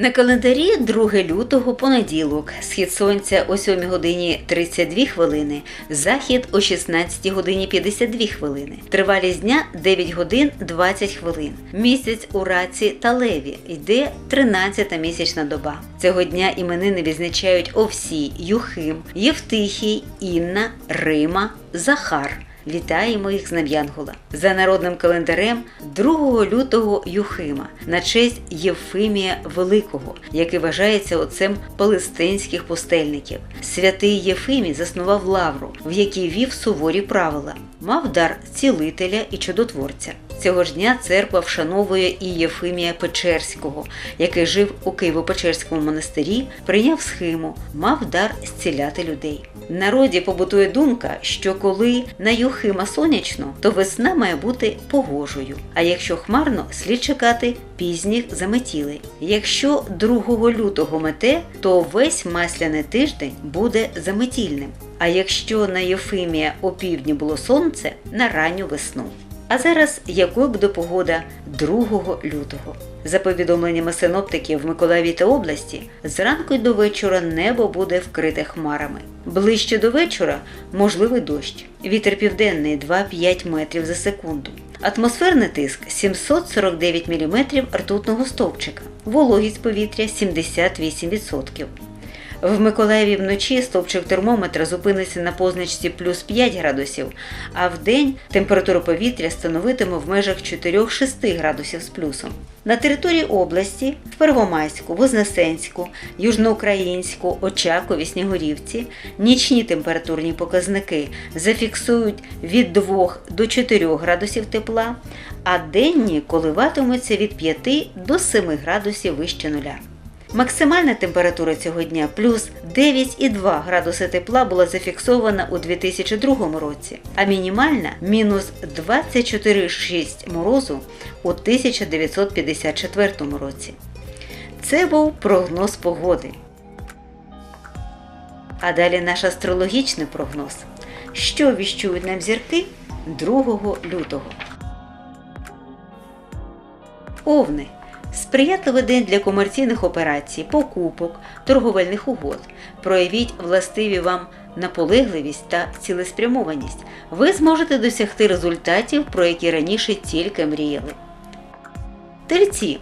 На календарі 2 лютого понеділок. Схід сонця о 7 годині 32 хвилини, захід о 16 годині 52 хвилини. Тривалість дня 9 годин 20 хвилин. Місяць у раці та леві йде 13-та місячна доба. Цього дня іменини відзначають Овсій, Юхим, Євтихій, Інна, Рима, Захар. Вітаємо їх з Нам'янгола За народним календарем 2 лютого Юхима на честь Євфимія Великого, який вважається отцем палестинських пустельників. Святий Єфимій заснував лавру, в якій вів суворі правила, мав дар цілителя і чудотворця. Цього ж дня церква вшановує і Єфимія Печерського, який жив у Києво-Печерському монастирі, прийняв схиму, мав дар зціляти людей. В народі побутує думка, що коли на Юхима сонячно, то весна має бути погожою. А якщо хмарно, слід чекати пізніх заметілей. Якщо 2 лютого мете, то весь масляний тиждень буде заметільним. А якщо на Єфимія опівдні було сонце, на ранню весну. А зараз якою буде погода 2 лютого? За повідомленнями синоптиків в Миколаєві та області, зранку й до вечора небо буде вкрите хмарами. Ближче до вечора можливий дощ. Вітер південний 2-5 метрів за секунду. Атмосферний тиск 749 мм ртутного стовпчика. Вологість повітря 78%. В Миколаєві вночі стовпчик термометра зупиниться на позначці плюс 5 градусів, а в день температура повітря становитиме в межах 4-6 градусів з плюсом. На території області в Первомайську, Вознесенську, Южноукраїнську, Очакові, Снігурівці нічні температурні показники зафіксують від 2 до 4 градусів тепла, а денні коливатимуться від 5 до 7 градусів вище нуля. Максимальна температура цього дня плюс 9,2 градуси тепла була зафіксована у 2002 році, а мінімальна мінус 24,6 морозу у 1954 році. Це був прогноз погоди. А далі наш астрологічний прогноз. Що віщують нам зірки 2 лютого? Овни. Сприятливий день для комерційних операцій, покупок, торговельних угод. Проявіть властиві вам наполегливість та цілеспрямованість. Ви зможете досягти результатів, про які раніше тільки мріяли. Тельці.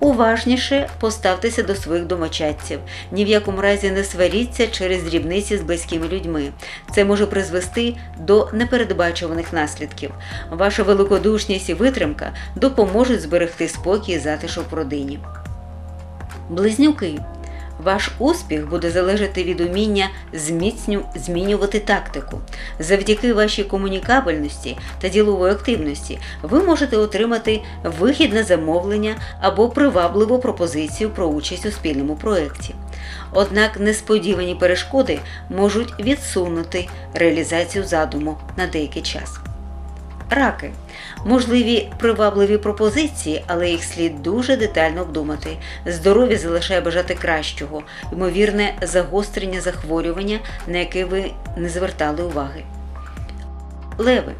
Уважніше поставтеся до своїх домочадців. Ні в якому разі не сваріться через дрібниці з близькими людьми. Це може призвести до непередбачуваних наслідків. Ваша великодушність і витримка допоможуть зберегти спокій і затишок в родині. Близнюки. Ваш успіх буде залежати від уміння зміцню змінювати тактику. Завдяки вашій комунікабельності та ділової активності ви можете отримати вигідне замовлення або привабливу пропозицію про участь у спільному проєкті. Однак несподівані перешкоди можуть відсунути реалізацію задуму на деякий час. Раки можливі привабливі пропозиції, але їх слід дуже детально обдумати. Здоров'я залишає бажати кращого, ймовірне загострення захворювання, на яке ви не звертали уваги. Леви.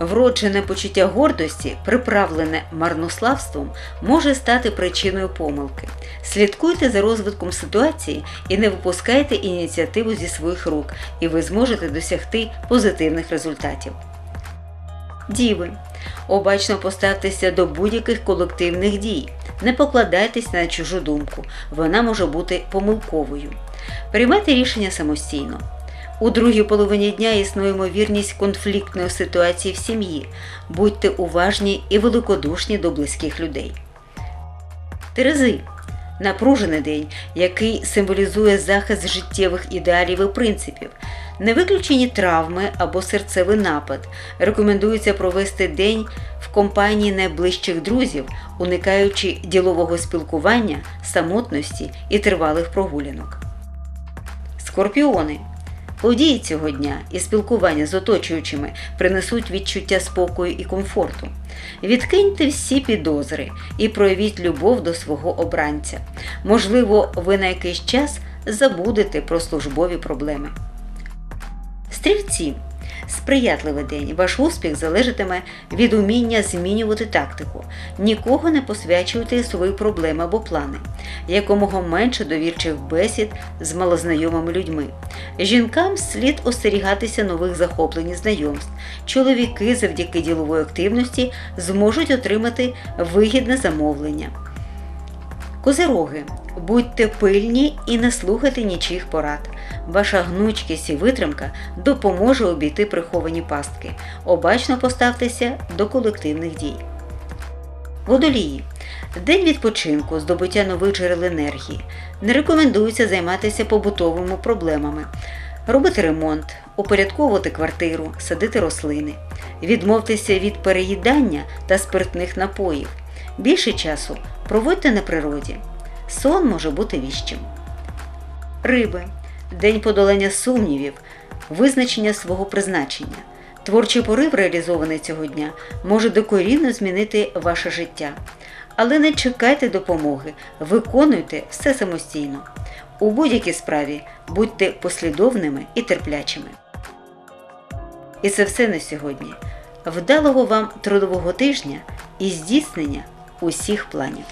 Вроджене почуття гордості, приправлене марнославством, може стати причиною помилки. Слідкуйте за розвитком ситуації і не випускайте ініціативу зі своїх рук, і ви зможете досягти позитивних результатів. Діви. Обачно поставтеся до будь-яких колективних дій. Не покладайтесь на чужу думку, вона може бути помилковою. Приймайте рішення самостійно. У другій половині дня існує ймовірність конфліктної ситуації в сім'ї. Будьте уважні і великодушні до близьких людей. Терези напружений день, який символізує захист життєвих ідеалів і принципів. Не виключені травми або серцевий напад. Рекомендується провести день в компанії найближчих друзів, уникаючи ділового спілкування, самотності і тривалих прогулянок. Скорпіони. Події цього дня і спілкування з оточуючими принесуть відчуття спокою і комфорту. Відкиньте всі підозри і проявіть любов до свого обранця. Можливо, ви на якийсь час забудете про службові проблеми. Стрільці. Сприятливий день. Ваш успіх залежатиме від уміння змінювати тактику. Нікого не посвячуйте свої проблеми або плани. Якомога менше довірчих бесід з малознайомими людьми. Жінкам слід остерігатися нових захоплень і знайомств. Чоловіки завдяки ділової активності зможуть отримати вигідне замовлення. Козироги, будьте пильні і не слухайте нічих порад. Ваша гнучкість і витримка допоможе обійти приховані пастки. Обачно поставтеся до колективних дій. Водолії. День відпочинку, здобуття нових джерел енергії. Не рекомендується займатися побутовими проблемами, робити ремонт, упорядковувати квартиру, садити рослини. Відмовтеся від переїдання та спиртних напоїв. Більше часу проводьте на природі. Сон може бути віщим. Риби. День подолання сумнівів, визначення свого призначення. Творчий порив, реалізований цього дня, може докорінно змінити ваше життя. Але не чекайте допомоги, виконуйте все самостійно. У будь-якій справі будьте послідовними і терплячими. І це все на сьогодні. Вдалого вам трудового тижня і здійснення усіх планів.